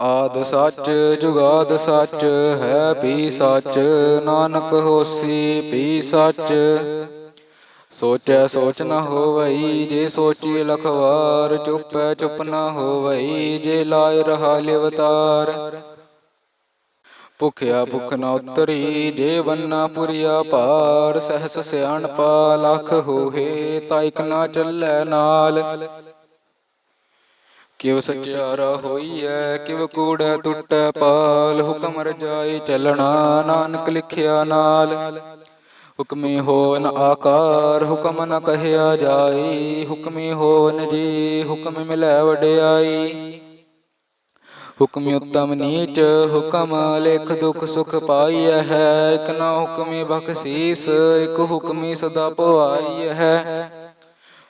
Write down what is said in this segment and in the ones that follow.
ਆਦ ਸੱਚ, ਜੁਗਾਦ ਸੱਚ, ਹੈ ਵੀ ਸੱਚ, ਨਾਨਕ ਹੋਸੀ ਵੀ ਸੱਚ। ਸੋਚੈ ਸੋਚ ਨ ਹੋਵਈ, ਜੇ ਸੋਚੀ ਲਖਵਾਰ, ਚੁੱਪੈ ਚੁੱਪ ਨ ਹੋਵਈ, ਜੇ ਲਾਇ ਰਹਾ ਲਿਵਤਾਰ। ਭੁਖਿਆ ਭੁਖ ਨ ਉਤਰੀ, ਜੇ ਵੰਨਾ ਪੁਰੀਆ ਪਾਰ ਸਹਸ ਸਿਆਣਪਾ, ਲਖ ਹੋਏ ਤਾਇਕ ਨਾ ਚੱਲੈ ਨਾਲ। ਕਿਵ ਸਚਿਆਰਾ ਹੋਈਐ, ਕਿਵ ਕੂੜੈ ਟੁੱਟੈ ਪਾਲ, ਹੁਕਮ ਰਜਾਈ ਚੱਲਣਾ, ਨਾਨਕ ਲਿਖਿਆ ਨਾਲ। ਹੁਕਮੀ ਹੋਵਨ ਆਕਾਰ, ਹੁਕਮ ਨ ਕਹਿਆ ਜਾਈ। ਹੁਕਮੀ ਹੋਵਨ ਜੀ, ਹੁਕਮ ਮਿਲੈ ਵਡਿਆਈ। ਹੁਕਮੀ ਉਤਮ ਨੀਚ, ਹੁਕਮ ਲੇਖ ਦੁਖ ਸੁਖ ਪਾਈਐ ਹੈ। ਇਕ ਨਾ ਹੁਕਮੀ ਬਖਸ਼ੀਸ, ਇਕ ਹੁਕਮੀ ਸਦਾ ਪਵਾਈਐ ਹੈ।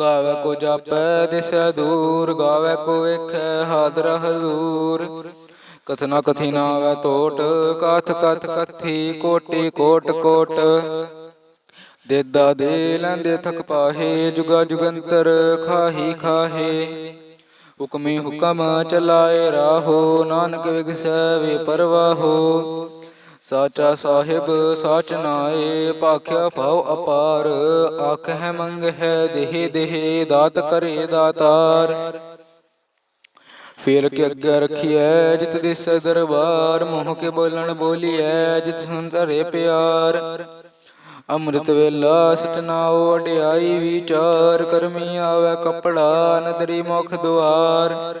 ਗਾਵੇ ਕੋ ਜਾਪੈ, ਦਿਸੈ ਦੂਰ, ਗਾਵੇ ਕੋ ਵੇਖੈ ਹਾਦਰ ਹਜ਼ੂਰ। ਕਥਨਾ ਕਥੀ ਨਾ ਆਵੈ ਟੋਟ ਕਥ ਕਥ ਕਥੀ, ਕੋਟੀ ਕੋਟ ਕੋਟ। ਦੇਦਾ ਦੇ ਲੈਂਦੇ ਥਕ ਪਾਹੇ, ਜੁਗਾ ਜੁਗੰਤਰ ਖਾਹੀ ਖਾਹੇ। ਹੁਕਮੀ ਹੁਕਮ ਚਲਾਏ ਰਾਹੋ, ਨਾਨਕ ਵਿਗਸੈ ਵੇ ਪਰਵਾਹੋ। ਸਾਚਾ ਸਾਹਿਬ, ਸਾਚ ਨਾਏ ਭਾਖਿਆ ਭਉ ਅਪਾਰ। ਆਖ ਹੈ ਮੰਗ ਹੈ ਦੇਹ ਦੇਹ, ਦਾਤ ਕਰੇ ਦਾਤਾਰ। ਫੇਰ ਕੇ ਅੱਗੇ ਰਖੀਐ, ਜਿਤ ਦਿਸੈ ਦਰਬਾਰ। ਮੋਹ ਕੇ ਬੋਲਣ ਬੋਲੀਐ, ਜਿਤ ਸੁਨ ਧਰੇ ਪਿਆਰ। ਅੰਮ੍ਰਿਤ ਵੇਲਾ ਸਟਨਾਉ ਅਡਿਆਈ ਵਿਚਾਰ। ਕਰਮੀ ਆਵੇ ਕਪੜਾ, ਨਦਰੀ ਮੁਖ ਦੁਆਰ।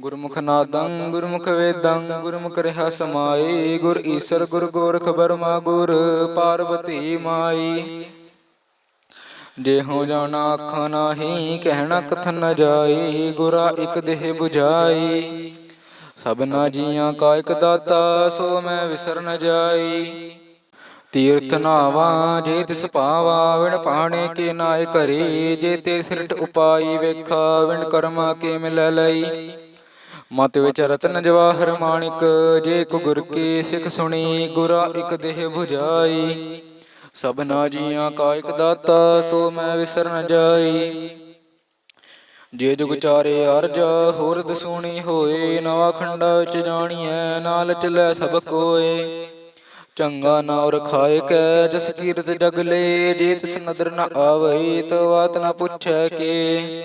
ਗੁਰਮੁਖ ਨਾਦੰ, ਗੁਰਮੁਖ ਵੇਦੰ, ਗੁਰਮੁਖ ਰਹਾ ਸਮਾਈ, ਗੁਰ ਈਸਰ, ਗੁਰ ਗੋਰਖ ਬਰਮਾ ਗੁਰ ਪਾਰਵਤੀ ਮਾਈ। ਜੇ ਹੋ ਜਾਣਾ ਅੱਖਾਂ ਨਾਹੀ, ਕਹਿਣਾ ਕਥਨ ਨ ਜਾਈ, ਗੁਰਾ ਇਕ ਦੇਹ 부ਝਾਈ ਸਭਨਾ ਜੀਆਂ ਕਾ ਇਕ ਦਾਤਾ, ਸੋ ਮੈਂ ਵਿਸਰ ਨ ਜਾਈ। ਤੀਰਥ ਨਾਵਾ, ਜੇ ਤਿਸ ਪਾਵਾ ਵਿਣ ਪਾਣੇ ਕੇ ਨਾਇ ਕਰੇ। ਜੇ ਤੇ ਸਿਰਟ ਉਪਾਈ ਵੇਖਾ, ਵਿਣ ਕਰਮਾ ਕੇ ਮਿਲ ਲਈ। ਮਤ ਵਿੱਚ ਰਤਨ ਜਵਾਹਰ ਮਾਣਿਕ, ਜੇ ਕੋ ਗੁਰ ਕੀ ਸਿੱਖ ਸੁਣੀ, ਗੁਰਾ ਇਕ ਦੇਹ 부ਝਾਈ ਸਭਨਾ ਜੀਆਂ ਕਾ ਇਕ ਦਾਤਾ, ਸੋ ਮੈਂ ਵਿਸਰ ਨ ਜਾਈ। ਜੇ ਜੁਗ ਚਾਰੇ ਅਰਜ ਹੋਰ ਦਸੂਣੀ ਹੋਏ, ਨਵਾ ਖੰਡਾ ਵਿੱਚ ਜਾਣੀਐ, ਨਾਲ ਚਲੇ ਸਭ ਕੋਏ। ਚੰਗਾ ਨਾਮ ਰਖਾਏ ਕੈ, ਜਸ ਕੀਰਤ ਜਗ ਲੈ, ਜੇ ਤਿਸ ਨਦਰ ਨ ਆਵਈ, ਤੋ ਬਾਤ ਨ ਪੁੱਛੈ ਕੇ।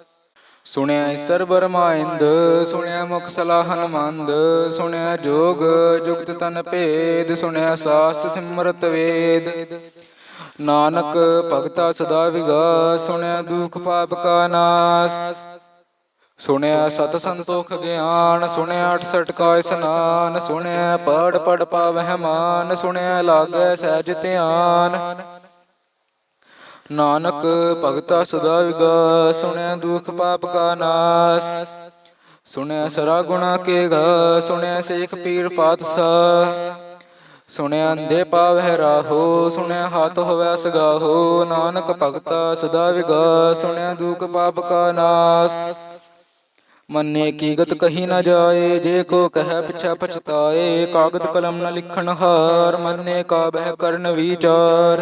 ਸੁਣਿਆ ਈਸਰ ਬਰਮਾਇੰਦ ਸੁਣਿਆ ਮੁਖ ਸਲਾਹਨ ਮੰਦ ਸੁਣਿਆ ਜੋਗ ਜੁਗਤ ਤਨ ਭੇਦ, ਸੁਣਿਆ ਸਾਸ ਸਿਮਰਤ ਵੇਦ। ਨਾਨਕ ਭਗਤਾ ਸਦਾ ਵਿਗਾਸ, ਸੁਣਿਆ ਦੁਖ ਪਾਪ ਕਾ ਨਾਸ। ਸੁਣਿਆ ਸਤ ਸੰਤੋਖ ਗਿਆਨ, ਸੁਣਿਆ 68 ਕਾ ਇਸਨਾਨ, ਸੁਣਿਆ ਪੜ ਪੜ ਪਾਵਹਿ ਮਾਨ, ਸੁਣਿਆ ਲਾਗੈ ਸਹਿਜ ਧਿਆਨ। ਨਾਨਕ ਭਗਤਾ ਸਦਾ ਵਿਗਾ ਸੁਣਿਆ ਦੁਖ ਪਾਪ ਕਾ ਨਾਸ। ਸੁਣਿਆ ਸਰਾ ਗੁਣਾ ਕੇ ਗਾ, ਸੁਣਿਆ ਸੇਖ ਪੀਰ ਪਾਤਸ਼ਾਹ। ਸੁਣਿਆ ਅੰਦੇ ਪਾਵਹਿ ਰਾਹੋ, ਸੁਣਿਆ ਹੱਥ ਹੋਵੈ ਸਗਾਹੋ। ਨਾਨਕ ਭਗਤਾ ਸਦਾ ਵਿਗਾ ਸੁਣਿਆ ਦੁਖ ਪਾਪ ਕਾ ਨਾਸ। ਮੰਨੇ ਕੀਗਤ ਕਹੀ ਨਾ ਜਾਏ, ਜੇ ਕੋ ਕਹੈ ਪਿਛਾ ਪਛਤਾਏ ਕਾਗਦ ਕਲਮ ਨਾ ਲਿਖਣ ਹਾਰ, ਮੰਨੇ ਕਾ ਬਹਿ ਕਰਨ ਵਿਚਾਰ।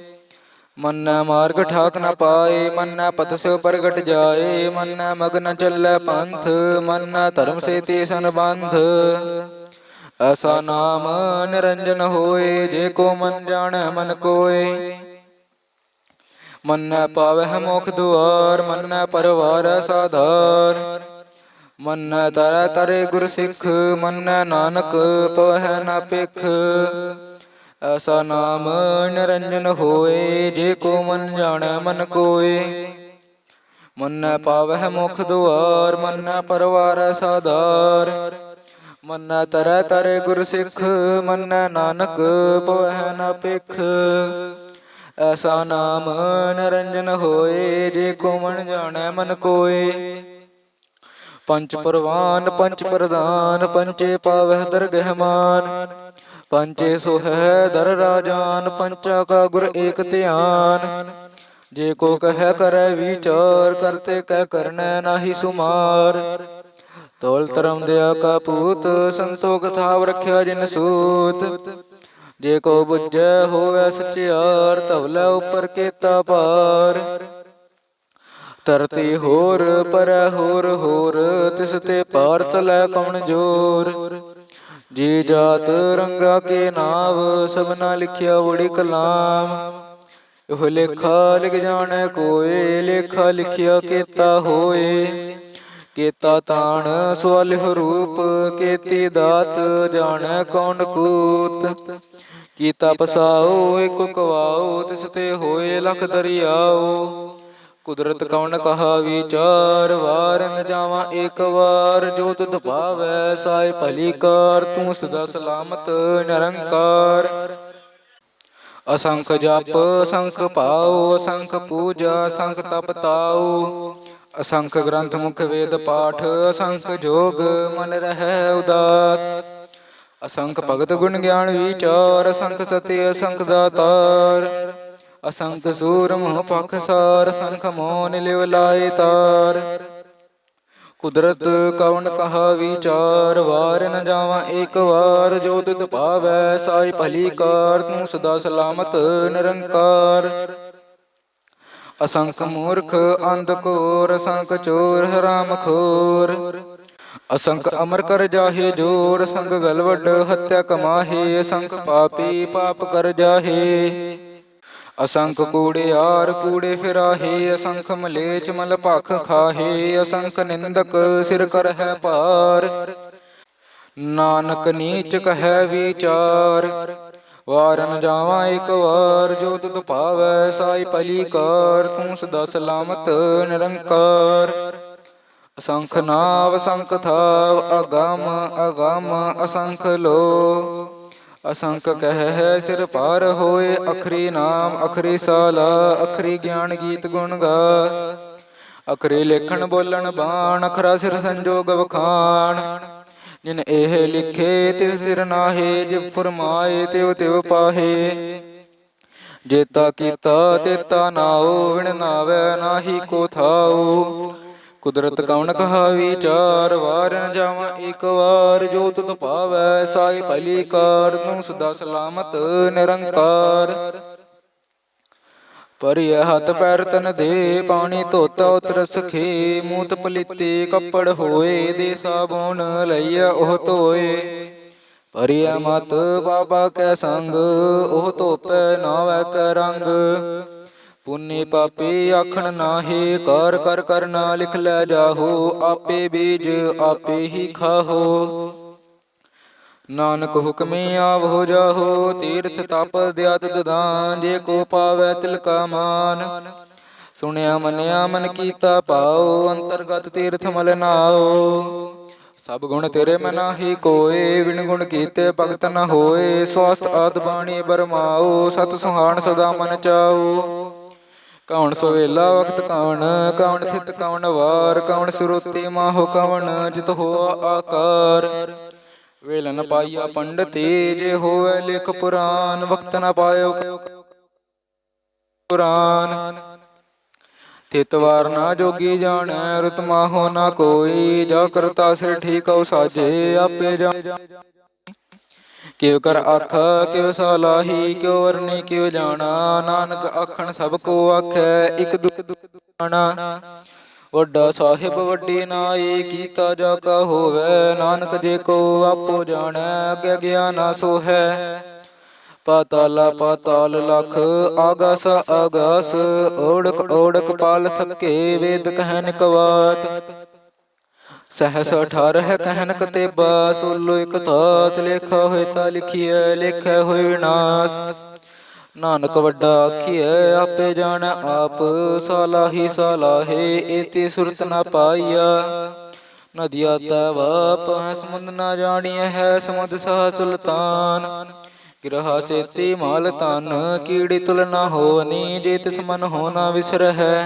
ਮਨ ਮਾਰਗ ਠਾਕ ਨ ਪਾਏ, ਮਨ ਪਤ ਸਿਉ ਪ੍ਰਗਟ ਜਾਏ, ਮਨ ਮਗਨ ਚੱਲੈ ਪੰਥ, ਮਨ ਧਰਮ ਸੇਤੀ ਤੇ ਸੰਬੰਧ। ਅਸਾ ਨਾਮ ਨਿਰੰਜਨ ਹੋਏ, ਜੇ ਕੋ ਮਨ ਜਾਣੈ ਮਨ ਕੋਏ। ਮਨ ਪਾਵਹਿ ਮੋਖ ਦੁਆਰ, ਮਨ ਪਰਵਾਰ ਸਾਧਾਰ। ਮੰਨਾ ਤਰ ਤਰੇ ਗੁਰ ਸਿੱਖ, ਮਨ ਨਾਨਕ ਪਵਹਿ ਨਾ ਪਿਖ ਐਸਾ ਨਾਮ ਨਿਰੰਜਨ ਹੋਏ, ਜੇ ਕੋ ਮਨ ਜਾਣੈ, ਮਨ ਕੋਏ। ਮਨ ਪਾਵਹਿ ਮੁਖ ਦੁਆਰ, ਮਨ ਪਰਵਾਰ ਸਾਧਾਰ ਮਨ ਤਰੈ ਤਰੈ ਗੁਰ ਸਿੱਖ, ਮਨ ਨਾਨਕ ਪਵਹਿ ਨਾ ਪਿਖ ਐਸਾ ਨਾਮ ਨਿਰੰਜਨ ਹੋਏ, ਜੇ ਕੋ ਮਨ ਜਾਣੈ, ਮਨ ਕੋਏ। ਪੰਚ ਪਰਵਾਨ, ਪੰਚ ਪ੍ਰਧਾਨ ਪੰਚੇ ਪਾਵਹਿ ਦਰਗਹਿਮਾਨ ਪੰਚੇ ਸੁਹੈ ਦਰ ਰਾਜਾਨ ਪੰਚਾ ਕਾ ਗੁਰ ਏਕ ਧਿਆਨ। ਜੇ ਕੋ ਕਹੈ ਕਰੈ ਵਿਚਾਰ ਕਰਤੇ ਕਹਿ ਕਰਨੈ ਨਾਹੀ ਸੁਮਾਰ। ਤੋਲ ਧਰਮ ਦਿਆ ਕਾ ਪੂਤ ਸੰਤੋਖ ਥਾਵ ਰਖਿਆ ਜਿਨ ਸੂਤ। ਜੇ ਕੋ ਬੁੱਝੈ ਹੋਵੈ ਸਚਿਆਰ ਧਵਲਾ ਉਪਰ ਕੇਤਾ ਪਾਰ ਧਰਤੀ ਹੋਰ ਪਰੈ ਹੋਰ ਹੋਰ ਤਿਸ ਤੇ ਭਾਰਤ ਲੈ ਜੋਰ ਜੀ ਜਾਤ ਰੰਗਾ ਕੇ ਨਾਮ ਸਭਨਾ ਲਿਖਿਆ ਵੜੀ ਕਲਾਮ। ਇਹ ਲੇਖਾ ਲਿਖ ਜਾਣੈ ਕੋਏ, ਲੇਖਾ ਲਿਖਿਆ ਕੀਤਾ ਹੋਏ। ਕੀਤਾ ਤਾਣ ਸਵਾਲਿਹ ਰੂਪ, ਕੀਤੀ ਦਾਤ ਜਾਣੈ ਕੌਣ ਕੂਤ। ਕੀਤਾ ਪਸਾਓ, ਇਕ ਕਵਾਓ, ਤਿਸ ਤੇ ਹੋਏ ਲਖ ਦਰਿਆਓ। ਕੁਦਰਤ ਕੌਣ ਕਹਾ ਵਿਚਾਰ ਵਾਰ ਨ ਜਾਵਾਂ ਏਕ ਵਾਰ ਜੋ ਤੁਧ ਭਾਵੈ ਸਾਇ ਭਲੀ ਕਾਰ, ਤੂੰ ਸਦਾ ਸਲਾਮਤ, ਨਿਰੰਕਾਰ। ਅਸੰਖ ਜਪ, ਅਸੰਖ ਭਾਉ, ਅਸੰਖ ਪੂਜਾ, ਅਸੰਖ ਤਪ ਤਾਉ। ਅਸੰਖ ਗ੍ਰੰਥ ਮੁਖ ਵੇਦ ਪਾਠ, ਅਸੰਖ ਜੋਗ ਮਨ ਰਹਿ ਉਦਾਸ। ਅਸੰਖ ਭਗਤ ਗੁਣ ਗਿਆਨ ਵਿਚਾਰ, ਅਸੰਖ ਸਤਿ, ਅਸੰਖ ਦਾਤਾਰ। ਅਸੰਖ ਸੂਰ ਮੋਹ ਪਖਸਾਰ ਸੰਖ ਮੋਨ ਲਿਵ ਲਾਏ ਤਾਰ। ਕੁਦਰਤ ਕਵਣ ਕਹਾ ਵਿਚਾਰ, ਵਾਰ ਨ ਜਾਵਾਂ ਏਕ ਵਾਰ, ਜੋ ਤਿਤ ਭਾਵੈ ਸਾਈ ਭਲੀ ਕਾਰ, ਤੂੰ ਸਦਾ ਸਲਾਮਤ ਨਿਰੰਕਾਰ। ਅਸੰਖ ਮੂਰਖ ਅੰਧ ਕੋਰ ਸੰਖ ਚੋਰ ਹਰਾਮ ਖੋਰ। ਅਸੰਖ ਅਮਰ ਕਰ ਜਾਹੇ ਜੋਰ ਸੰਗ ਗਲਵਡ ਹੱਤਿਆ ਕਮਾਹੇ, ਅਸੰਖ ਪਾਪੀ ਪਾਪ ਕਰ ਜਾਹੇ। ਅਸੰਖ ਕੂੜਿਆਰ ਕੂੜੇ ਫਿਰਾਹੇ ਅਸੰਖ ਮਲੇਚ ਮਲ ਭਖ ਖਾਹੇ ਅਸੰਖ ਨਿੰਦਕ ਸਿਰ ਕਰ ਹੈ ਭਾਰ ਨਾਨਕ ਨੀਚ ਕਹੈ ਵਿਚਾਰ ਵਾਰਨ ਜਾਵਾਂ ਇੱਕ ਵਾਰ ਜੋ ਤੁਧ ਭਾਵੈ ਸਾਈ ਭਲੀ ਕਾਰ ਤੂੰ ਸਦਾ ਸਲਾਮਤ ਨਿਰੰਕਾਰ। ਅਸੰਖ ਨਾਵ ਅਸੰਖ ਥਾਵ ਅਗਮ ਅਗਮ ਅਸੰਖ ਲੋ। ਅਸੰਖ ਕਹਿ ਹੈ ਸਿਰ ਪਾਰ ਹੋਏ, ਅਖਰੀ ਨਾਮ, ਅਖਰੀ ਸਾਲਾ, ਅਖਰੀ ਗਿਆਨ ਗੀਤ ਗੁਣ ਗਾ। ਅਖਰੇ ਲੇਖਣ ਬੋਲਣ ਬਾਣ, ਅਖਰਾ ਸਿਰ ਸੰਜੋਗ ਵਖਾਣ। ਜਿਨ ਇਹ ਲਿਖੇ, ਤਿਸ ਸਿਰ ਨਾਹੇ ਜਿ ਫਰਮਾਏ, ਤਿਵ ਤਿਵ ਪਾਹੇ। ਜੇਤਾ ਕੀਤਾ, ਤੇਤਾ ਨਾਉ ਵਿਣ ਨਾਵੇ ਨਾਹੀ ਕੋ ਥਾਉ ਕੁਦਰਤ ਕਉਣ ਕਹਾ ਵਿਚਾਰ ਵਾਰ ਜਾਵਾਂ, ਇੱਕ ਵਾਰ ਜੋ ਤੁਧ ਭਾਵੈ ਸਾਈ ਭਲੀ ਕਾਰ, ਤੂੰ ਸਦਾ ਸਲਾਮਤ, ਨਿਰੰਕਾਰ। ਪਰਿਆ ਹੱਥ ਪੈਰ ਤਨ ਦੇ, ਪਾਣੀ ਧੋਤਾ, ਉਤਰ ਸਖੇ, ਮੂਤ ਪਲੀਤੇ, ਕੱਪੜ ਹੋਏ, ਦੇ ਸਾਬੂਨ ਲਈਆ ਉਹ ਧੋਏ। ਪਰਿਆ ਮਤ ਬਾਬਾ ਕੈ ਸੰਗ, ਉਹ ਧੋਪੈ, ਨਾਵੈ ਕੈ ਰੰਗ। ਪੁੰਨੇ ਪਾਪੇ ਆਖਣ ਨਾਹੀ, ਕਰ ਕਰ ਕਰ ਲਿਖ ਲੈ ਜਾਹੋ, ਆਪੇ ਬੀਜ ਆਪੇ ਹੀ ਖਾਹੋ। ਨਾਨਕ ਹੁਕਮੇ ਹੋ ਜਾਹੋ, ਤੀਰਥ ਤਪ ਦਿਆਤ ਦਦਾਨ, ਜੇ ਕੋ ਪਾਵੈ ਤਿਲ ਕਾ ਮਾਨ। ਸੁਣਿਆ ਮੰਨਿਆ ਮਨ ਕੀਤਾ ਪਾਓ ਅੰਤਰਗਤ ਤੀਰਥ ਮਲ ਨਾਉ। ਸਭ ਗੁਣ ਤੇਰੇ ਮਨਾਹੀ ਕੋਏ ਵਿਣ ਗੁਣ ਕੀਤੇ ਭਗਤ ਨ ਹੋਏ ਸਵਸਤ ਆਦ ਬਾਣੀ ਬਰਮਾਓ ਸਤ ਸੁਹਾਣ ਸਦਾ ਮਨ ਚਾਓ ਕੌਣ ਸੋਵੇਲਾ ਵਕਤ ਕੌਣ ਕੌਣ ਥਿਤ ਕੌਣ ਵਾਰ, ਕੌਣ ਸੁਰਤੀ ਮਾਹੋ ਕੌਣ ਜਿਤ ਹੋਆ ਆਕਾਰ। ਵੇਲ ਨ ਪਾਈਆ ਪੰਡਤੇ ਜੇ ਹੋਵੇ ਲਿਖ ਪੁਰਾਨ ਵਕਤ ਨ ਪਾਇਓ ਪੁਰਾਨ। ਤਿਤ ਵਾਰ ਨਾ ਜੋਗੀ ਜਾਣੈ, ਰਤ ਮਾਹੋ ਨਾ ਕੋਈ, ਜਾ ਕਰਤਾ ਸਿਰ ਠੀਕਉ ਸਾਜੇ, ਆਪੇ ਜਾਣ। ਕਿਵ ਕਰ ਆਖ, ਕਿਵ ਸਲਾਹੀ, ਕਿਉ ਵਰਨੀ ਕਿਵ ਜਾਣਾ। ਨਾਨਕ ਆਖਣ, ਸਭ ਕੋ ਆਖੈ, ਇਕ ਦੁਖ ਦੁਖ ਦੁਖਾਣਾ। ਵੱਡਾ ਸਾਹਿਬ, ਵੱਡੀ ਨਾਈ, ਕੀਤਾ ਜਾ ਕਾ ਹੋਵੇ। ਨਾਨਕ ਜੇ ਕੋ ਆਪੋ ਜਾਣੈ, ਅਗੇ ਗਿਆਨਾ ਸੋ ਹੈ ਪਾਤਾਲਾ, ਪਾਤਾਲ ਲਖ, ਆਗਾਸ ਆਗਾਸ ਓੜਕ ਓੜਕ ਪਾਲ ਥਕੇ, ਵੇਦ ਕਹਿਨ ਕਵਾਤ। ਸਹਸ 18 ਕਹਿਨ ਕਤੇਬਾ ਸੋਲੋ ਇਕ ਤਾਤ ਲੇਖਾ ਹੋਏ ਤਾ ਲਿਖੀਐ, ਲੇਖੈ ਹੋਏ ਵਿਨਾਸ਼। ਨਾਨਕ ਵੱਡਾ ਆਖੀਐ, ਆਪੇ ਜਾਣ ਆਪ, ਸਾਲਾਹੀ ਸਾਲਾਹੇ, ਏਤੀ ਸੁਰਤ ਨਾ ਪਾਈਆ। ਨਦੀਆ ਤਾ ਵਾਪ ਸਮੁੰਦ ਨਾ ਜਾਣੀਐ ਹੈ, ਸਮੁੰਦ ਸਹ ਸੁਲਤਾਨ। ਗਿਰਹਾ ਸੇਤੀ ਮਾਲ ਤਨ ਕੀੜੀ ਤੁਲ ਨਾ ਹੋਵਨੀ, ਜੇ ਤਿਸ ਮਨ ਹੋਣਾ ਵਿਸਰਹਿ।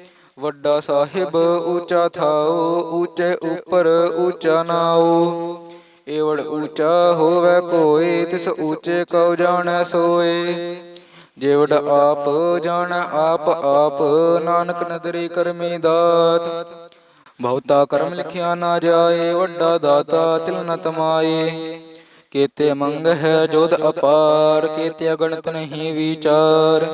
ਵੱਡਾ ਸਾਹਿਬ ਉੱਚਾ ਥਾਓ ਉੱਚੇ ਉੱਪਰ ਊਚਾ ਨਾਓ ਏਵੜ ਊਚਾ ਹੋਵੇ ਕੋਏ ਤਿਸ ਊਚੇ ਕਉ ਜਾਣੈ ਸੋਏ। ਜੇਵੜ ਆਪ ਜਾਣੈ, ਆਪ ਆਪ ਨਾਨਕ ਨਦਰੀ ਕਰਮੀ ਦਾਤ। ਬਹੁਤਾ ਕਰਮ ਲਿਖਿਆ ਨਾ ਜਾਏ, ਵੱਡਾ ਦਾਤਾ ਤਿਲ ਨ ਤਮਾਏ ਕੀਤੇ ਮੰਗ ਹੈ ਜੋਧ ਅਪਾਰ, ਕੀਤੇ ਅਗਣਤ ਨਹੀਂ ਵਿਚਾਰ।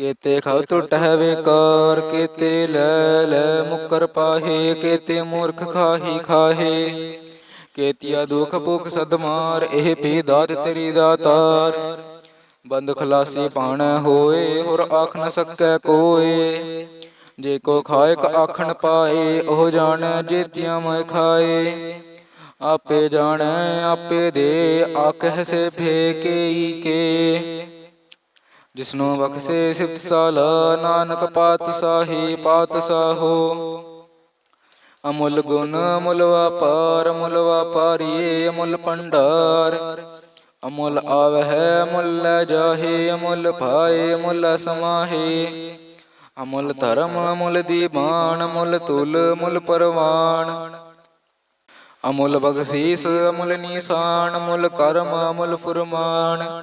ਕੀਤੇ ਖਲ ਟੁੱਟ ਹੈ ਵੇਕਾਰ, ਕੀਤੇ ਲੈ ਲੈ ਮੁਕਰ ਪਾਹੇ, ਕੀਤੇ ਮੂਰਖ ਖਾਹੀ ਖਾਹੇ। ਕੀਤਿਆ ਦੁਖ ਭੁਖ ਸਦਮਾਰ ਇਹ ਪੀ ਦਾਤ ਤੇਰੀ ਦਾਤਾਰ। ਬੰਦ ਖਲਾਸੀ ਪਾਣਾ ਹੋਏ, ਹੋਰ ਆਖ ਨ ਸਕੈ ਕੋਏ। ਜੇ ਕੋ ਖਾਇਕ ਆਖਣ ਪਾਏ, ਉਹ ਜਾਣੈ ਜੇਤੀਆਂ ਮੈਂ ਖਾਏ। ਆਪੇ ਜਾਣੈ, ਆਪੇ ਦੇ, ਆਖਹਿ ਸੇ ਫੇਕਈ ਕੇ। ਜਿਸਨੂੰ ਬਖਸ਼ੇ ਸਿਫਤ ਸਾਲਾ, ਨਾਨਕ ਪਾਤਸ਼ਾਹੀ ਪਾਤਸ਼ਾਹੋ। ਅਮੁੱਲ ਗੁਣ, ਅਮੁੱਲ ਵਪਾਰ, ਅਮੁੱਲ ਵਪਾਰੀ, ਅਮੁੱਲ ਭੰਡਾਰ। ਅਮੁੱਲ ਆਵਹਿ, ਅਮੁੱਲ ਲੈ ਜਾਹੇ, ਅਮੁੱਲ ਭਾਏ, ਅਮੁੱਲ ਸਮਾਹੇ ਅਮੁੱਲ ਧਰਮ, ਅਮੁੱਲ ਦੀਵਾਨ ਅਮੁੱਲ ਤੁਲ, ਅਮੁੱਲ ਪਰਵਾਨ। ਅਮੁੱਲ ਬਖਸ਼ੀਸ, ਅਮੁੱਲ ਨੀਸਾਨ, ਅਮੁੱਲ ਕਰਮ, ਅਮੁੱਲ ਫੁਰਮਾਨ।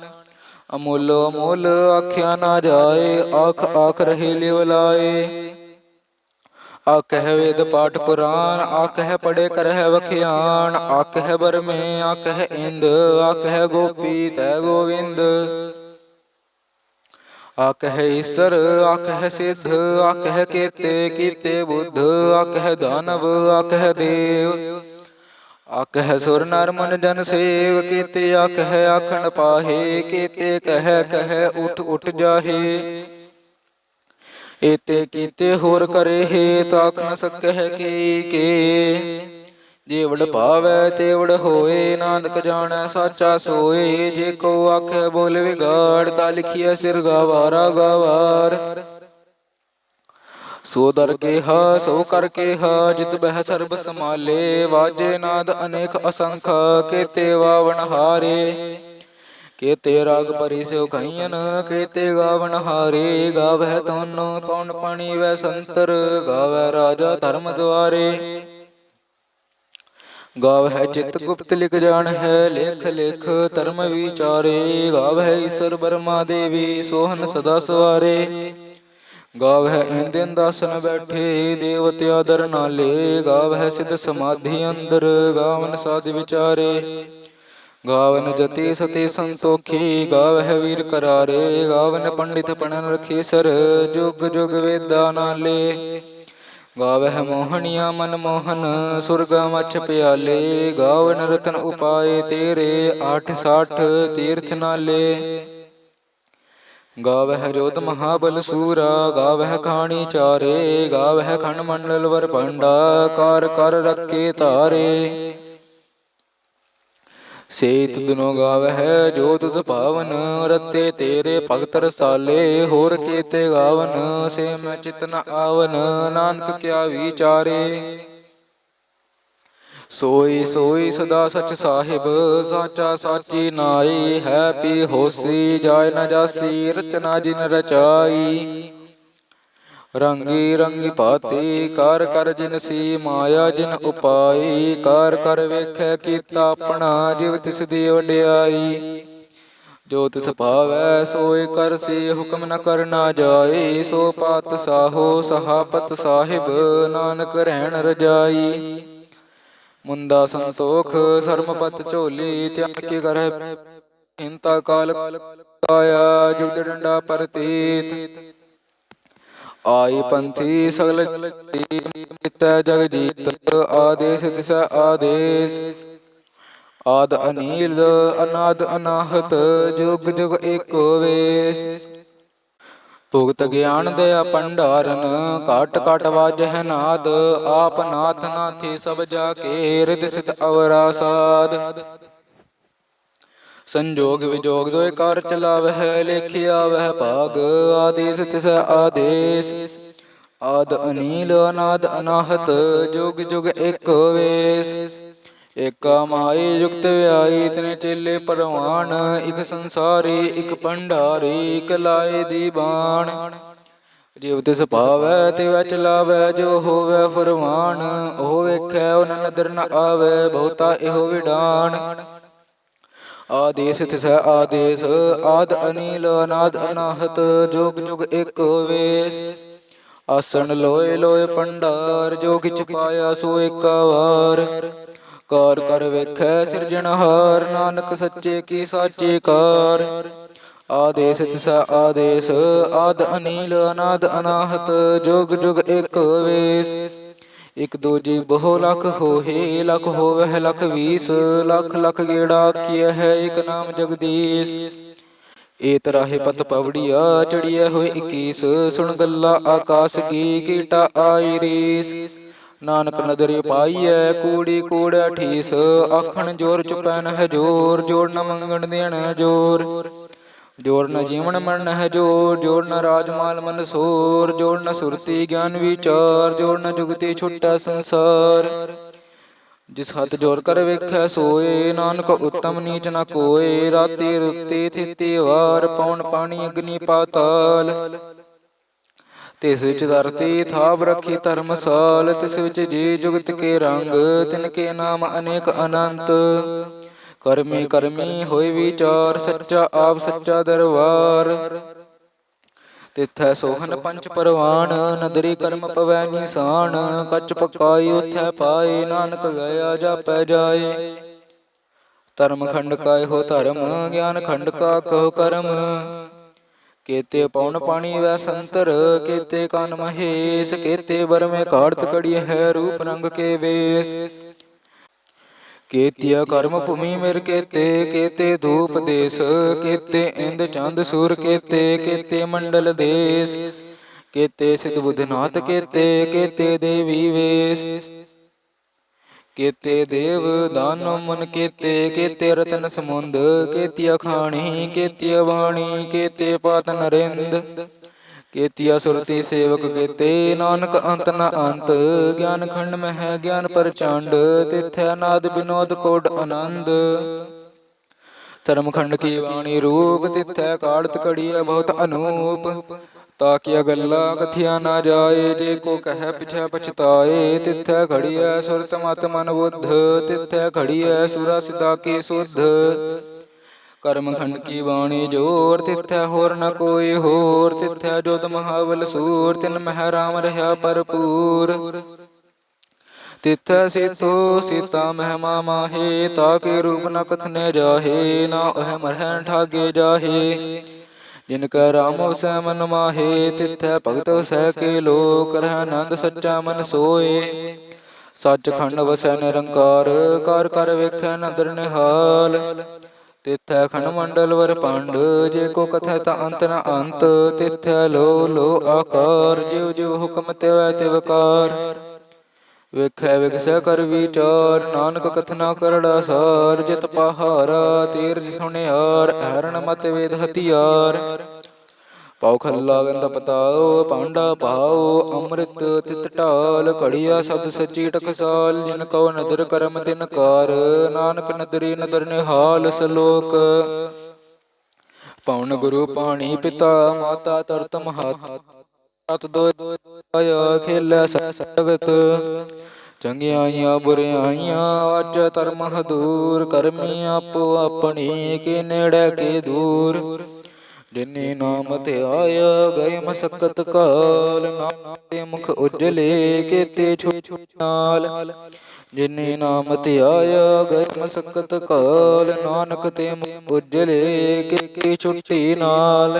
ਅਮੁੱਲ ਅਮੁੱਲ, ਆਖਿਆ ਨਾ ਜਾਏ, ਆਖ ਆਖ ਰਹੇ ਲਿਵ ਲਾਏ। ਆਖਹਿ ਵੇਦ ਪਾਠ ਪੁਰਾਨ ਆਖਹਿ ਪੜੇ ਕਰਹਿ ਵਖਿਆਨ ਆਖਹਿ ਬਰਮੇ, ਆਖਹਿ ਇੰਦ, ਆਖਹਿ ਗੋਪੀ, ਤੈ ਗੋਵਿੰਦ। ਆਖਹਿ ਈਸਰ, ਆਖਹਿ ਸਿੱਧ, ਆਖਹਿ ਕੀਤੇ ਕੀਤੇ ਬੁੱਧ, ਆਖਹਿ ਦਾਨਵ, ਆਖਹਿ ਦੇਵ। ਆਖਹਿ ਸੁਰ ਨਰ ਮਨ ਜਨ ਸੇਵ ਕੀਤੇ, ਆਖਹਿ ਆਖਣ ਪਾਹੇ ਕੀਤੇ, ਕਹਿ ਕਹਿ ਉਠ ਉਠ ਜਾਹੇ। ਏਤੇ ਕੀਤੇ ਹੋਰ ਕਰੇ ਹੈ ਤਾਕ ਨ ਸਕਹਿ ਕੀ ਕੇ। ਜੀਵੜ ਭਾਵੈ, ਤੇਵੜ ਹੋਏ, ਨਾਨਕ ਜਾਣੈ, ਸਾਚਾ ਸੋਏ। ਜੇ ਕੋ ਆਖੇ ਬੋਲ ਵਿਗਾੜ, ਤਾਂ ਲਿਖੀਐ ਸਿਰ ਗਵਾਰਾ ਗਵਾਰ। ਸੋ ਦਰ ਕੇ ਹਾ, ਸੋ ਕਰ ਕੇ ਹਾ, ਜਿਤ ਬਹਿ ਸਰਬ ਸਮਾਲੇ ਵਾਜੇ ਨਾਦ ਅਨੇਕ ਅਸੰਖ, ਕੀਤੇ ਵਾਵਣ ਹਾਰੇ। ਕੀਤੇ ਰਾਗ ਪਰੀ ਸਿਉ ਖਈਨ ਕੀਤੇ ਗਾਵਣ ਹਾਰੇ। ਗਾਵਹਿ ਤਨ ਕੌਣ ਪਾਣੀ ਵੈ ਸੰਤਰ ਗਾਵੈ ਰਾਜਾ ਧਰਮ ਦੁਆਰੇ। ਗਾਵ ਹੈ ਚਿਤ ਗੁਪਤ ਲਿਖ ਜਾਣ ਹੈ ਲੇਖ ਲੇਖ ਧਰਮ ਵਿਚਾਰੇ। ਗਾਵਹਿ ਈਸ਼ਰ ਬਰਮਾ ਦੇਵੀ, ਸੋਹਨ ਸਦਾ ਸਵਾਰੇ। ਗਾਵਹਿ ਇੰਦਿਨ ਦਾਸਨ ਬੈਠੇ, ਦੇਵਤੇ ਆਦਰ ਨਾਲੇ। ਗਾਵਹਿ ਸਿਧ ਸਮਾਧੀ ਅੰਦਰ, ਗਾਵਨ ਸਾਧ ਵਿਚਾਰੇ। ਗਾਵਨ ਜਤੀ ਸਤੀ ਸੰਤੋਖੀ, ਗਾਵਹਿ ਵੀਰ ਕਰਾਰੇ। ਗਾਵਨ ਪੰਡਿਤ ਪਣਨ ਰਖੀ ਸਰ, ਜੁਗ ਜੁਗ ਵੇਦਾ ਨਾਲੇ। ਗਾਵਹਿ ਮੋਹਣੀਆ ਮਨ ਮੋਹਨ, ਸੁਰਗਾ ਮਛ ਪਿਆਲੇ। ਗਾਵਨ ਰਤਨ ਉਪਾਏ ਤੇਰੇ 860 ਤੀਰਥ ਨਾਲੇ। ਗਾਵਹਿ ਜੋਤ ਮਹਾਬਲ ਸੂਰਾ ਗਾਵਹਿ ਖਾਣੀ ਚਾਰੇ, ਗਾਵਹਿ ਖੰਡ ਮੰਡਲ ਵਰ ਪੰਡਾ ਕਰ ਕਰ ਰੱਖੇ ਤਾਰੇ। ਸੇਤ ਦਿਨੋ ਗਾਵਹਿ ਜੋ ਤੁਧ ਭਾਵਨ ਰਤੇ ਤੇਰੇ ਭਗਤ ਰਸਾਲੇ, ਹੋਰ ਕੀਤੇ ਗਾਵਨ, ਸੇ ਮੈਂ ਚਿਤ ਆਵਨ, ਨਾਨਕ ਕਿਆ ਵਿਚਾਰੇ। ਸੋਈ ਸੋਈ ਸਦਾ ਸਚ ਸਾਹਿਬ, ਸਾਚਾ ਸਾਚੀ ਨਾਈ ਹੈ ਪੀ ਹੋਸੀ, ਜਾਇ ਨ ਜਾਸੀ ਰਚਨਾ ਜਿਨ ਰਚਾਈ। ਰੰਗੀ ਰੰਗੀ ਪਾਤੀ ਕਰ ਕਰ ਜਿਨ ਸੀ ਮਾਇਆ ਜਿਨ ਉਪਾਈ, ਕਰ ਕਰ ਵੇਖੈ ਕੀਤਾ ਆਪਣਾ, ਜਿਵ ਤਿਸ ਦੀ ਵਡਿਆਈ। ਜੋ ਤਿਸ ਭਾਵੈ ਸੋਏ ਕਰ ਸੀ, ਹੁਕਮ ਨ ਕਰਨਾ ਜਾਏ ਸੋ ਪਾਤ ਸਾਹੋ, ਸਹਾਪਤ ਸਾਹਿਬ, ਨਾਨਕ ਰਹਿਣ ਰਜਾਈ। ਮੁੰਦਾ ਸੰਤੋਖ, ਸਰਮਪਤ ਝੋਲੀ ਧਿਆਨ ਕੀ ਕਰੈ ਹਿੰਤਾ ਕਾਲ ਕਾਇਆ, ਜੁਗਤ ਡੰਡਾ ਪਰਤੀਤ। ਆਈ ਪੰਥੀ ਸਗਲ ਮਿਤੈ ਜਗ ਜੀਤ ਆਦੇਸ ਤਿਸ ਆਦੇਸ। ਆਦ ਅਨੀਲ, ਅਨਾਦ ਅਨਾਹਤ, ਜੁਗ ਜੁਗ ਏਕੋ ਵੇਸ। ਭੁਗਤ ਗਿਆਨ ਦੇ ਭੰਡਾਰਨ ਘਟ ਘਟ ਵਾਜਹਿ ਨਾਦ ਆਪ ਨਾਥ ਨਾਥੀ ਸਭ ਜਾ ਕੇ ਰਿਦ ਸਿਤ ਅਵਰਾ ਸਾਧ। ਸੰਜੋਗ ਵਿਜੋਗ ਦੋਇ ਕਾਰ ਚਲਾਵਹਿ ਲੇਖਿਆ ਵਹਿ ਭਾਗ ਆਦੇਸ ਤਿਸ ਆਦੇਸ। ਆਦ ਅਨੀਲ ਅਨਾਦ ਅਨਾਹਤ ਜੁਗ ਜੁਗ ਇੱਕ ਵੇਸ। ਏਕਾ ਮਾਈ ਯੁਕਤ ਵਿਆਈ ਤਨੇ ਚੇਲੇ ਪਰਵਾਨ ਇਕ ਸੰਸਾਰੀ, ਇਕ ਭੰਡਾਰੀ, ਇਕ ਲਾਏ ਦੀ ਬਾਣ। ਜਿਵ ਤਿਸ ਭਾਵੈ ਤੇ ਵੈ ਚਲਾਵੈ, ਜੋ ਹੋਵੈ ਫਰਮਾਨ। ਉਹ ਵੇਖੈ ਉਹ ਨਦਰ ਨ ਆਵੈ, ਬਹੁਤਾ ਇਹੋ ਵਿਡਾਨ। ਆਦੇਸ ਤਿਸ ਆਦੇਸ, ਆਦ ਅਨੀਲ, ਅਨਾਦ ਅਨਾਹਤ, ਜੁਗ ਜੁਗ ਇੱਕ ਵੇਸ। ਆਸਣ ਲੋਏ ਲੋਏ ਪੰਡਾਰ ਜੋ ਕਿਛ ਪਾਇਆ ਸੋ ਏਕਾ ਵਾਰ ਕਾਰ ਕਰ ਵੇਖੈ ਸਿਰਜਣਹਾਰ ਨਾਨਕ ਸੱਚੇ ਕੀ ਸਾਚੇ ਕਾਰ। ਆਦੇਸ ਤਿਸ ਆਦੇਸ, ਆਦ ਅਨੀਲ, ਅਨਾਦ ਅਨਾਹਤ, ਜੁਗ ਜੁਗ ਇੱਕ ਵੇਸ। ਇਕ ਦੂਜੀ ਬਹੁ ਲਖ ਹੋਏ ਲਖ ਹੋਵਹਿ, ਲਖ ਵੀਸ। ਲਖ ਲਖ ਗੇੜਾ ਕੀਆ ਹੈ ਇਕ ਨਾਮ ਜਗਦੀਸ਼। ਏ ਤਰਾਹੇ ਪਤ ਪਵੜੀਆ, ਚੜੀਐ ਹੋਏ 21 ਸੁਣ ਗੱਲਾ ਆਕਾਸ ਕੀ, ਕੀਟਾ ਆਈ ਰੀਸ। ਨਾਨਕ ਨਦਰੀ ਪਾਈਐ, ਕੂੜੀ ਕੂੜਾ ਠੀਸ ਆਖਣ ਜੋਰ ਚੁਪੈਨ ਹੈ ਜੋਰ ਜੋੜ ਨ ਮੰਗਣ ਦੇਣ ਹੈ ਜੋਰ। ਜੋੜ ਨ ਜੀਵਨ ਮਰਨ ਹੈ ਜੋਰ ਜੋੜ ਨ ਰਾਜਮਾਲ ਮਨ ਸੋਰ ਜੋੜ ਨ ਸੁਰਤੀ ਗਿਆਨ ਵਿਚਾਰ ਜੋੜ ਨ ਜੁਗਤੀ ਛੁੱਟਾ ਸੰਸਾਰ। ਜਿਸ ਹੱਥ ਜੋਰ ਕਰ ਵੇਖੈ ਸੋਏ, ਨਾਨਕ ਉਤਮ ਨੀਚ ਨ ਕੋਏ, ਰਾਤੀ ਰੁੱਤੀ ਥਿਤੀ ਵਾਰ ਪੌਣ ਪਾਣੀ ਅਗਨੀ ਪਾਤਾਲ। ਤਿਸ ਵਿੱਚ ਧਰਤੀ ਥਾਪ ਰੱਖੀ ਧਰਮਸਾਲ, ਤਿਸ ਵਿੱਚ ਜੀ ਜੁਗਤ ਕੇ ਰੰਗ, ਤਿਨ ਕੇ ਨਾਮ ਅਨੇਕ ਅਨੰਤ। ਕਰਮੀ ਕਰਮੀ ਹੋਏ ਵਿਚਾਰ, ਸੱਚਾ ਆਪ ਸੱਚਾ ਦਰਬਾਰ। ਤਿਥੈ ਸੋਹਨ ਪੰਚ ਪਰਵਾਨ, ਨਦਰੀ ਕਰਮ ਪਵੈ ਨਿਸਾਨ। ਕੱਚ ਪਕਾਈ ਉਥੈ ਪਾਏ, ਨਾਨਕ ਗਿਆ ਜਾਪੈ ਜਾਏ। ਧਰਮ ਖੰਡ ਕਾਇ ਹੋ ਧਰਮ, ਗਿਆਨ ਖੰਡ ਕਾ ਕਹੋ ਕਰਮ। ਕੇਤੇ ਪਉਣ ਪਾਣੀ ਵੈ ਸੰਤਰ ਕੇਤੇ ਕਨ ਮਹੇਸ਼ ਕੇਤੇ ਬਰਮੇ ਘਾੜਤ ਕੜੀ ਹੈ ਰੂਪ ਰੰਗ ਕੇ ਵੇਸ। ਕੇਤਿਆ ਕਰਮ ਭੂਮੀ ਮਿਰ ਕੇਤੇ ਕੇਤੇ ਧੂਪ ਦੇਸ ਕੇਤੇ ਇੰਦ ਚੰਦ ਸੂਰ ਕੇਤੇ ਕੇਤੇ ਮੰਡਲ ਦੇਸ। ਕੇਤੇ ਸਿਧ ਬੁਧਨਾਥ ਕੇਤੇ ਕੇਤੇ ਦੇਵੀ ਵੇਸ। ਕੇਤੇ ਦੇਵ ਦਾਨੋ ਮਨ ਕੇਤੇ ਕੇਤੇ ਰਤਨ ਸਮੁੰਦ, ਕੇਤਿਆ ਖਾਣੀ, ਕੇਤਿਆ ਬਾਣੀ, ਕੇਤੇ ਪਾਤ ਨਰਿੰਦ ਕੇਤਿਆ ਸੁਰਤੀ ਸੇਵਕ ਕੇਤੇ, ਨਾਨਕ ਅੰਤ ਨ ਅੰਤ, ਗਿਆਨ ਖੰਡ ਮਹਿ ਗਿਆਨ ਪਰਚੰਡ, ਤਿਥੈ ਨਾਦ ਬਿਨੋਦ ਕੋਡ ਆਨੰਦ। ਧਰਮ ਖੰਡ ਕੀ ਬਾਣੀ ਰੂਪ, ਤਿਥੈ ਕਾਲਤ ਕੜੀਐ ਬਹੁਤ ਅਨੂਪ ਤਾਕਿਆ ਗੱਲਾਂ ਕਥਿਆ ਨਾ ਜਾਏ, ਜੇ ਕੋ ਕਹੈ ਪਿਛੈ ਪਛਤਾਏ, ਤਿਥੈ ਖੜੀਐ ਸੁਰਤ ਮਤ ਮਨ ਬੁੱਧ, ਤਿਥੈ ਖੜੀਐ ਸੁਰਾ ਸਿਦਾ ਕੀ ਸੁਧ। ਕਰਮ ਖੰਡ ਕੀ ਬਾਣੀ ਜੋਰ, ਤਿਥੈ ਹੋਰ ਨ ਕੋਈ ਹੋਰ, ਤਿਥੈ ਜੋਤ ਮਹਾਵਲ ਸੂਰ, ਤਿਨ ਮਹਿ ਰਾਮ ਰਹਾ ਭਰਪੂਰ। ਤਿਥੈ ਸੀਤੋ ਸੀਤਾ ਮਹਿਮਾ ਮਾਹੇ, ਤਾ ਕੇ ਰੂਪ ਨ ਕਥਨੇ ਜਾਹੇ, ਨਾ ਉਹ ਮਰਹਿ ਠਾਗੇ ਜਾਹੇ। ਜਿਨ ਕੈ ਰਾਮ ਵਸੈ ਮਨ ਮਾਹੇ, ਤਿਥੈ ਭਗਤ ਵਸੈ ਕੇ ਲੋਕ, ਰਹਿ ਆਨੰਦ ਸੱਚਾ ਮਨ ਸੋਏ। ਸੱਚਖੰਡ ਵਸੈ ਨਿਰੰਕਾਰ, ਕਰ ਕਰ ਵੇਖੈ ਨਦਰ ਨਿਹਾਲ। ਤਿਥੈ ਖੰਡ ਮੰਡਲ ਵਰ ਪੰਡ ਜੇ ਕੋ ਕਥੈ ਤਾ ਅੰਤ ਨ ਅੰਤ। ਤਿਥੈ ਲੋ ਲੋ ਆਕਾਰ, ਜਿਉ ਜਿਉ ਹੁਕਮ ਤਿਵੈ ਤਿਵਕਾਰ ਵੇਖੈ ਵਿਗਸੈ ਕਰ ਵਿਚਾਰ, ਨਾਨਕ ਕਥਨਾ ਕਰੜਾ ਸਾਰ ਜਿਤ ਪਹਾਰਾ ਤੀਰਥ ਸੁਣਿਆਰ ਹਰਣ ਮਤ ਵੇਦ ਹਤਿਆਰ ਪਉ ਖੱਲਾ ਗੰਧ ਪਤਾਓ ਪਾਂਡਾ ਪਾਓ ਅੰਮ੍ਰਿਤ ਤਿਤ ਢਾਲ, ਘੜੀਆ ਸ਼ਬਦ ਸੱਚੀ ਟਕਸਾਲ, ਜਿਨ ਕਉ ਨਦਰ ਕਰਮ ਤਿਨ ਕਾਰ, ਨਾਨਕ ਨਦਰੀ ਨਦਰ ਨਿਹਾਲ ਸਲੋਕ। ਪਉਣ ਗੁਰੂ ਪਾਣੀ ਪਿਤਾ, ਮਾਤਾ ਤਰਤ ਮਹਤ। ਸਤ ਦੋ ਆਇਆ ਖੇਲੇ ਸਗਤ। ਚੰਗਿਆਈਆਂ ਬੁਰਿਆਈਆਂ ਵਾਚ ਧਰਮ ਹਦੂਰ ਕਰਮੀ ਆਪੋ ਆਪਣੀ ਕੇ ਨੇੜੇ ਕੇ ਦੂਰ। ਜਿਨੇ ਨਾਮ ਤੇ ਆਇਆ, ਗਏ ਮਸਕਤ ਕਾਲ। ਨਾਮ ਤੇ ਮੁਖ ਉਜਲੇ, ਕੀਤੇ ਛੁ ਨਾਲ ਜਿਨੇ ਨਾਮ ਤੇ ਆਇਆ, ਗਏ ਮਸਕਤ ਕਾਲ। ਨਾਨਕ ਤੇ ਮੁਖ ਉਜਲੇ, ਕੀਤੇ ਛੁੱਟੀ ਨਾਲ।